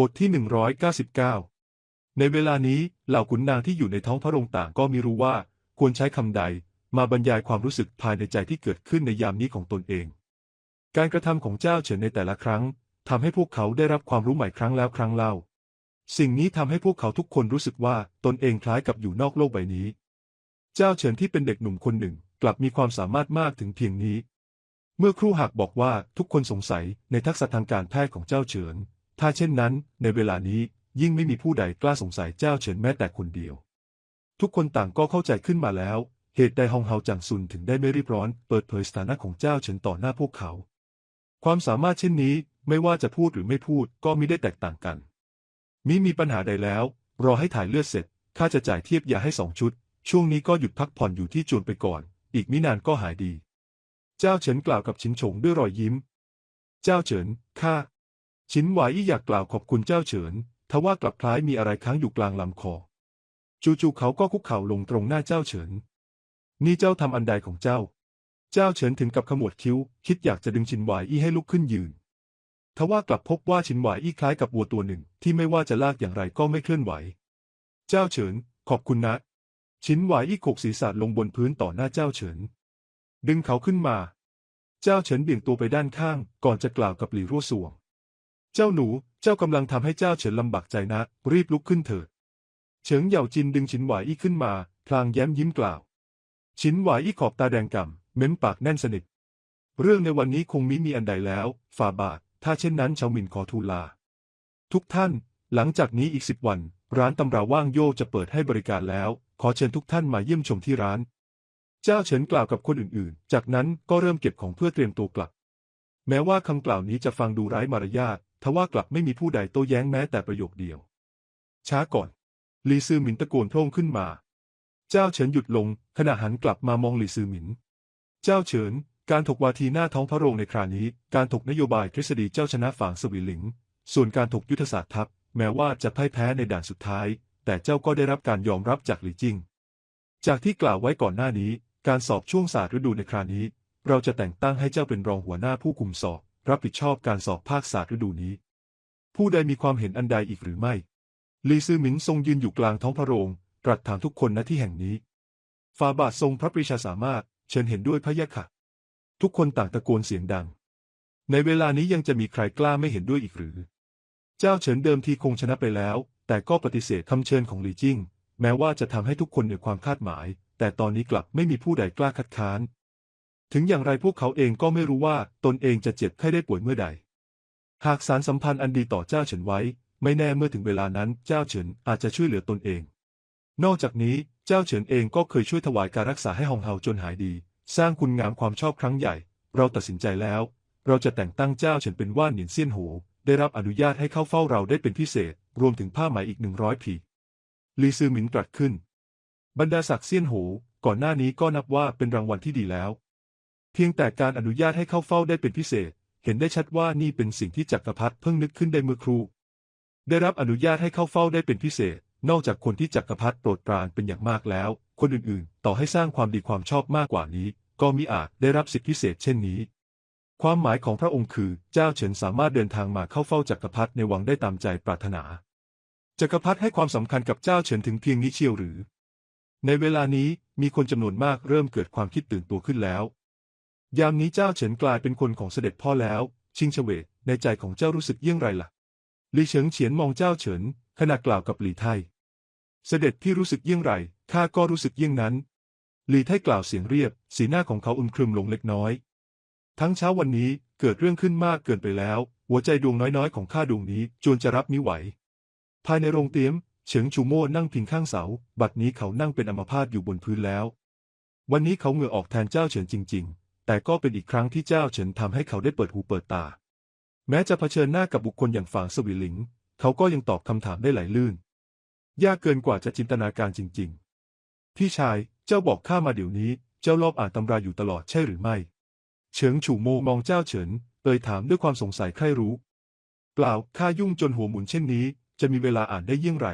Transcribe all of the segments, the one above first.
บทที่ 199 ในเวลานี้เหล่าขุนนางที่อยู่ในท้องพระโรงต่างก็ม่รู้ว่า ควรใช้คำใด มาบรรยายความรู้สึกภายในใจที่เกิดขึ้นในยามนี้ของตนเอง การกระทำของเจ้าเฉินในแต่ละครั้งทำให้พวกเขาได้รับความรู้ใหม่ครั้งแล้วครั้งเล่า สิ่งนี้ทำให้พวกเขาทุกคนรู้สึกว่าตนเองคล้ายกับอยู่นอกโลกใบนี้ เจ้าเฉินที่เป็นเด็กหนุ่มคนหนึ่งกลับมีความสามารถมากถึงเพียงนี้ เมื่อครูหักบอกว่าทุกคนสงสัยในทักษะทางการแพทย์ของเจ้าเฉิน ถ้าเช่นนั้น ในเวลานี้ยิ่งไม่มีผู้ใดกล้าสงสัยเจ้าเฉินแม้แต่คนเดียว ทุกคนต่างก็เข้าใจขึ้นมาแล้ว เหตุใดฮองเฮาจางซุนถึงได้ไม่รีบร้อน เปิดเผยสถานะของเจ้าเฉินต่อหน้าพวกเขา ความสามารถเช่นนี้ไม่ว่าจะพูดหรือไม่พูดก็มิได้แตกต่างกัน มิมีปัญหาใดแล้ว รอให้ถ่ายเลือดเสร็จข้าจะจ่ายเทียบยาให้สองชุด ช่วงนี้ก็หยุดพักผ่อนอยู่ที่จวนไปก่อน อีกมินานก็หายดี เจ้าเฉินกล่าวกับชินฉงด้วยรอยยิ้ม เจ้าเฉินข้า ชินหวายอี้อยากกล่าวขอบคุณเจ้าเฉิน ทว่ากลับคล้ายมีอะไรค้างอยู่กลางลำคอ จู่ๆเขาก็คุกเข่าลงตรงหน้าเจ้าเฉิน นี่เจ้าทำอันใดของเจ้า เจ้าเฉินถึงกับขมวดคิ้ว คิดอยากจะดึงชินหวายอี้ให้ลุกขึ้นยืน ทว่ากลับพบว่าชินหวายอี้คล้ายกับวัวตัวหนึ่งที่ไม่ว่าจะลากอย่างไรก็ไม่เคลื่อนไหว เจ้าเฉิน ขอบคุณนะ ชินหวายอี้โขกศีรษะลงบนพื้นต่อหน้าเจ้าเฉิน ดึงเขาขึ้นมา เจ้าเฉินเบี่ยงตัวไปด้านข้าง ก่อนจะกล่าวกับหลี่รั่วสวง เจ้าหนู เจ้ากำลังทำให้เจ้าเฉินลำบากใจนะ รีบลุกขึ้นเถิด เฉิงเหย่าจินดึงชินหวายอี้ขึ้นมา พลางแย้มยิ้มกล่าวชินหวายอี้ขอบตาแดงก่ำเม้มปากแน่นสนิท เรื่องในวันนี้คงมิมีอันใดแล้ว ฝ่าบาท ถ้าเช่นนั้นชาวหมินขอทูลลา ทุกท่าน หลังจากนี้อีกสิบวัน ร้านตำราว่างโยจะเปิดให้บริการแล้ว ขอเชิญทุกท่านมาเยี่ยมชมที่ร้าน เจ้าเฉินกล่าวกับคนอื่นๆ จากนั้นก็เริ่มเก็บของเพื่อเตรียมตัวกลับแม้ว่าคำกล่าวนี้จะฟังดูร้ายมารยาท ทว่ากลับไม่มีผู้ใดโต้แย้งแม้แต่ประโยคเดียว ช้าก่อน ลีซือหมินตะโกนโพร่งขึ้นมา เจ้าเฉินหยุดลง ขณะหันกลับมามองลีซือหมิน เจ้าเฉิน การถกวาทีหน้าท้องพระโรงในคราวนี้ การถกนโยบายทฤษฎีเจ้าชนะฝางสวีหลิง ส่วนการถกยุทธศาสตร์ทัพ แม้ว่าจะพ่ายแพ้ในด่านสุดท้าย แต่เจ้าก็ได้รับการยอมรับจากหลี่จิง จากที่กล่าวไว้ก่อนหน้านี้ การสอบช่วงศาสตร์ฤดูในคราวนี้ เราจะแต่งตั้งให้เจ้าเป็นรองหัวหน้าผู้คุมสอบ รับผิดชอบการสอบภาคศาสตร์ฤดูนี้ ผู้ใดมีความเห็นอันใดอีกหรือไม่ลีซือหมิงทรงยืนอยู่กลางท้องพระโรงตรัสถามทุกคนณที่แห่งนี้ฟาบาททรงพระปรีชาสามารถ เชิญเห็นด้วยพระยะค่ะ ทุกคนต่างตะโกนเสียงดัง ในเวลานี้ยังจะมีใครกล้าไม่เห็นด้วยอีกหรือ เจ้าเฉินเดิมทีคงชนะไปแล้ว แต่ก็ปฏิเสธคำเชิญของหลีจิ้ง แม้ว่าจะทำให้ทุกคนเหนือความคาดหมาย แต่ตอนนี้กลับไม่มีผู้ใดกล้าคัดค้าน ถึงอย่างไรพวกเขาเองก็ไม่รู้ว่าตนเองจะเจ็บไข้ได้ป่วยเมื่อใด หากสารสัมพันธ์อันดีต่อเจ้าเฉินไว้ ไม่แน่เมื่อถึงเวลานั้นเจ้าเฉินอาจจะช่วยเหลือตนเอง นอกจากนี้เจ้าเฉินเองก็เคยช่วยถวายการรักษาให้ฮองเฮาจนหายดี สร้างคุณงามความชอบครั้งใหญ่ เราตัดสินใจแล้ว เราจะแต่งตั้งเจ้าเฉินเป็นว่านหนินเซียนโหได้รับอนุญาตให้เข้าเฝ้าเราได้เป็นพิเศษ รวมถึงผ้าไหมอีกหนึ่งร้อยผีลีซือหมินตรัสขึ้น บรรดาศักดิ์เซียนโหก่อนหน้านี้ก็นับว่าเป็นรางวัลที่ดีแล้ว เพียงแต่การอนุญาตให้เข้าเฝ้าได้เป็นพิเศษ เห็นได้ชัดว่านี่เป็นสิ่งที่จักรพรรดิเพิ่งนึกขึ้นได้เมื่อครู่ได้รับอนุญาตให้เข้าเฝ้าได้เป็นพิเศษ นอกจากคนที่จักรพรรดิโปรดปรานเป็นอย่างมากแล้ว คนอื่นๆ ต่อให้สร้างความดีความชอบมากกว่านี้ ก็มิอาจได้รับสิทธิพิเศษเช่นนี้ ความหมายของพระองค์คือ เจ้าเฉินสามารถเดินทางมาเข้าเฝ้าจักรพรรดิในวังได้ตามใจปรารถนา จักรพรรดิให้ความสำคัญกับเจ้าเฉินถึงเพียงนี้เชียวหรือ ในเวลานี้มีคนจำนวนมากเริ่มเกิดความคิดตื่นตัวขึ้นแล้ว ยามนี้เจ้าเฉินกลายเป็นคนของเสด็จพ่อแล้ว ชิงเฉวตในใจของเจ้ารู้สึกเยี่ยงไรล่ะลี่เฉิงเฉียนมองเจ้าเฉินขณะกล่าวกับหลี่ไทเสด็จพี่รู้สึกเยี่ยงไรข้าก็รู้สึกเยี่ยงนั้นหลี่ไทกล่าวเสียงเรียบ สีหน้าของเขาอึมครึมลงเล็กน้อย ทั้งเช้าวันนี้เกิดเรื่องขึ้นมากเกินไปแล้ว หัวใจดวงน้อยๆ ของข้าดวงนี้จวนจะรับมิไหว ภายในโรงเตี๊ยมเฉิงชูโม่นั่งพิงข้างเสา บัดนี้เขานั่งเป็นอัมพาตอยู่บนพื้นแล้ว วันนี้เขาเหงื่อออกแทนเจ้าเฉินจริง ๆ แต่ก็เป็นอีกครั้งที่เจ้าเฉินทำให้เขาได้เปิดหูเปิดตา แม้จะเผชิญหน้ากับบุคคลอย่างฝางสวิหลิง เขาก็ยังตอบคำถามได้ไหลลื่น ยากเกินกว่าจะจินตนาการจริง ๆ พี่ชายเจ้าบอกข้ามาเดี๋ยวนี้ เจ้ารอบอ่านตำราอยู่ตลอดใช่หรือไม่ เฉิงฉู่โมมองเจ้าเฉินเอ่ยถามด้วยความสงสัยใคร่รู้ เปล่าข้ายุ่งจนหัวหมุนเช่นนี้ จะมีเวลาอ่านได้เยี่ยงไร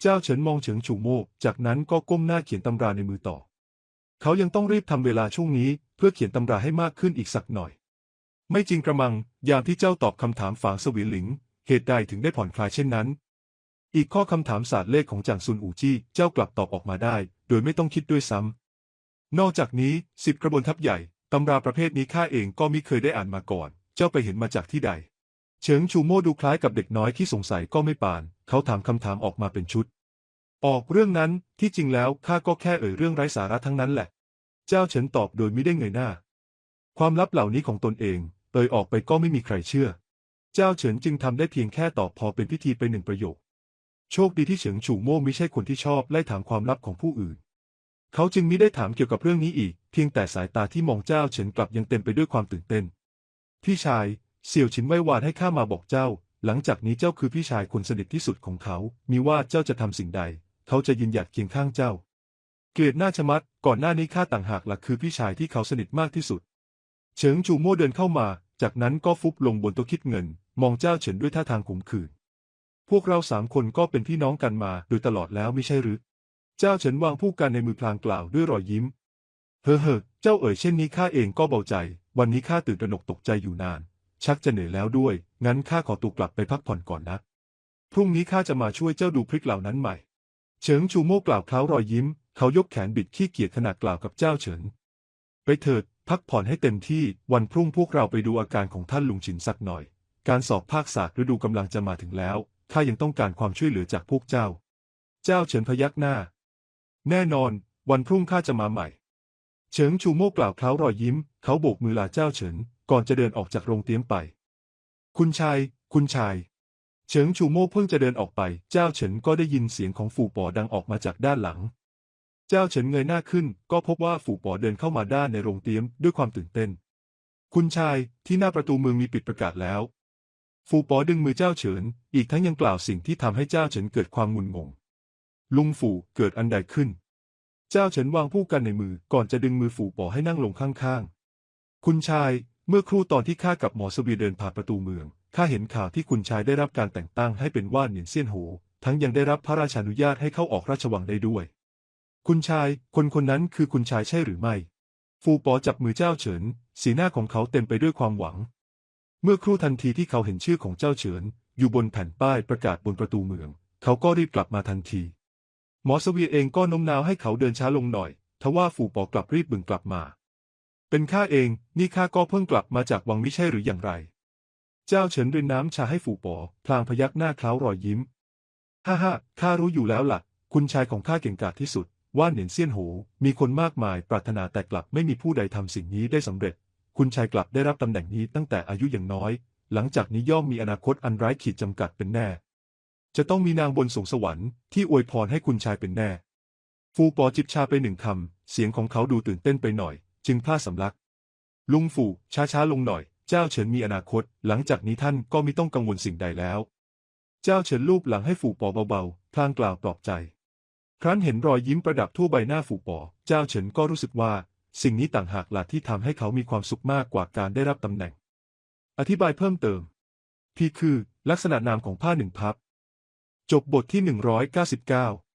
เจ้าเฉินมองเฉิงฉู่โมจากนั้นก็ก้มหน้าเขียนตำราในมือต่อ เขายังต้องรีบทำเวลาช่วงนี้เพื่อเขียนตำราให้มากขึ้นอีกสักหน่อย ไม่จริงกระมังยามที่เจ้าตอบคำถามฝางสวีหลิง เหตุใดถึงได้ผ่อนคลายเช่นนั้น อีกข้อคำถามศาสตร์เลขของจางซุนอูจี้เจ้ากลับตอบออกมาได้ โดยไม่ต้องคิดด้วยซ้ำนอกจากนี้สิบกระบวนทัพใหญ่ตำราประเภทนี้ข้าเองก็มิเคยได้อ่านมาก่อน เจ้าไปเห็นมาจากที่ใด เฉิงชูโม่ดูคล้ายกับเด็กน้อยที่สงสัยก็ไม่ปาน เขาถามคำถามออกมาเป็นชุด ออกเรื่องนั้นที่จริงแล้วข้าก็แค่เอ่ยเรื่องไร้สาระทั้งนั้นแหละ เจ้าเฉินตอบโดยไม่ได้เงยหน้า ความลับเหล่านี้ของตนเองเอ่ยออกไปก็ไม่มีใครเชื่อ เจ้าเฉินจึงทำได้เพียงแค่ตอบพอเป็นพิธีไปหนึ่งประโยค โชคดีที่เฉิงฉู่โม่ไม่ใช่คนที่ชอบไล่ถามความลับของผู้อื่น เขาจึงไมิได้ถามเกี่ยวกับเรื่องนี้อีก เพียงแต่สายตาที่มองเจ้าเฉินกลับยังเต็มไปด้วยความตื่นเต้น พี่ชายเสี่ยวฉินไว้วานให้ข้ามาบอกเจ้า หลังจากนี้เจ้าคือพี่ชายคนสนิทที่สุดของเขา มีว่าเจ้าจะทำสิ่งใด เขาจะยืนหยัดเคียงข้างเจ้า เกลียดหน้าชะมัด ก่อนหน้านี้ข้าต่างหากหลักคือพี่ชายที่เขาสนิทมากที่สุด เฉิงจูโม่เดินเข้ามา จากนั้นก็ฟุบลงบนโต๊ะคิดเงิน มองเจ้าเฉินด้วยท่าทางขมขื่น พวกเราสามคนก็เป็นพี่น้องกันมาโดยตลอดแล้วไม่ใช่หรือ เจ้าเฉินวางผู้กันในมือพลางกล่าวด้วยรอยยิ้ม เฮ้อเฮ้อเจ้าเอ่ยเช่นนี้ข้าเองก็เบาใจ วันนี้ข้าตื่นตระหนกตกใจอยู่นาน ชักจะเหนื่อยแล้วด้วย งั้นข้าขอตัวกลับไปพักผ่อนก่อนนะพรุ่งนี้ข้าจะมาช่วยเจ้าดูพริกเหล่านั้นใหม่ เฉิงชูโม่กล่าวเคล้ารอยยิ้ม เขายกแขนบิดขี้เกียจขนาดกล่าวกับเจ้าเฉิน ไปเถิด พักผ่อนให้เต็มที่ วันพรุ่งพวกเราไปดูอาการของท่านลุงฉินสักหน่อย การสอบภาคศาสตร์ฤดูกำลังจะมาถึงแล้ว ข้ายังต้องการความช่วยเหลือจากพวกเจ้า เจ้าเฉินพยักหน้า แน่นอน วันพรุ่งข้าจะมาใหม่ เฉิงชูโม่กล่าวเคล้ารอยยิ้ม เขาโบกมือลาเจ้าเฉิน ก่อนจะเดินออกจากโรงเตรียมไป คุณชาย คุณชาย เฉิงชูโม่เพิ่งจะเดินออกไป เจ้าเฉินก็ได้ยินเสียงของฝูป่อดังออกมาจากด้านหลัง เจ้าเฉินเงยหน้าขึ้น ก็พบว่าฝูป่อเดินเข้ามาด้านในโรงเตรียมด้วยความตื่นเต้น คุณชายที่หน้าประตูเมืองมีปิดประกาศแล้ว ฝูป่อดึงมือเจ้าเฉิน อีกทั้งยังกล่าวสิ่งที่ทำให้เจ้าเฉินเกิดความงุนงง ลุงฝูเกิดอันใดขึ้น เจ้าเฉินวางผู้กันในมือก่อนจะดึงมือฝูป่อให้นั่งลงข้างๆ คุณชาย เมื่อครู่ตอนที่ข้ากับหมอสวีเดินผ่านประตูเมือง ข้าเห็นข่าวที่คุณชายได้รับการแต่งตั้งให้เป็นว่านเหนียนเซียนโหทั้งยังได้รับพระราชานุญาตให้เข้าออกราชวังได้ด้วย คุณชาย คนคนนั้นคือคุณชายใช่หรือไม่ ฟูปอจับมือเจ้าเฉิน สีหน้าของเขาเต็มไปด้วยความหวัง เมื่อครู่ทันทีที่เขาเห็นชื่อของเจ้าเฉิน อยู่บนแผ่นป้ายประกาศบนประตูเมือง เขาก็รีบกลับมาทันที หมอสวีเองก็โน้มน้าวให้เขาเดินช้าลงหน่อย ทว่าฝูปอกลับรีบบึงกลับมา เป็นข้าเอง นี่ข้าก็เพิ่งกลับมาจากวังมิใช่หรืออย่างไร เจ้าเฉินรินน้ำชาให้ฝูปอ พลางพยักหน้าเคล้ารอยยิ้ม ฮ่าฮ่าข้ารู้อยู่แล้วล่ะ คุณชายของข้าเก่งกาจที่สุด ว่านเหนียนเซียนโห มีคนมากมายปรารถนาแต่กลับไม่มีผู้ใดทำสิ่งนี้ได้สำเร็จ คุณชายกลับได้รับตำแหน่งนี้ตั้งแต่อายุอย่างน้อย หลังจากนี้ย่อมมีอนาคตอันไร้ขีดจำกัดเป็นแน่ จะต้องมีนางบนสงสวรรค์ที่อวยพรให้คุณชายเป็นแน่ ฟูปอจิบชาไปหนึ่งคำเสียงของเขาดูตื่นเต้นไปหน่อย จึงพลาดสำลัก ลุงฟูช้าๆลงหน่อย เจ้าเฉินมีอนาคต หลังจากนี้ท่านก็ไม่ต้องกังวลสิ่งใดแล้ว เจ้าเฉินลูบหลังให้ฝูปอเบาๆ พลางกล่าวปลอบใจ ครั้นเห็นรอยยิ้มประดับทั่วใบหน้าฝูปอ เจ้าเฉินก็รู้สึกว่า สิ่งนี้ต่างหากหละที่ทำให้เขามีความสุขมากกว่าการได้รับตำแหน่ง อธิบายเพิ่มเติม พี่คือลักษณะนามของผ้าหนึ่งพับ จบบทที่ 199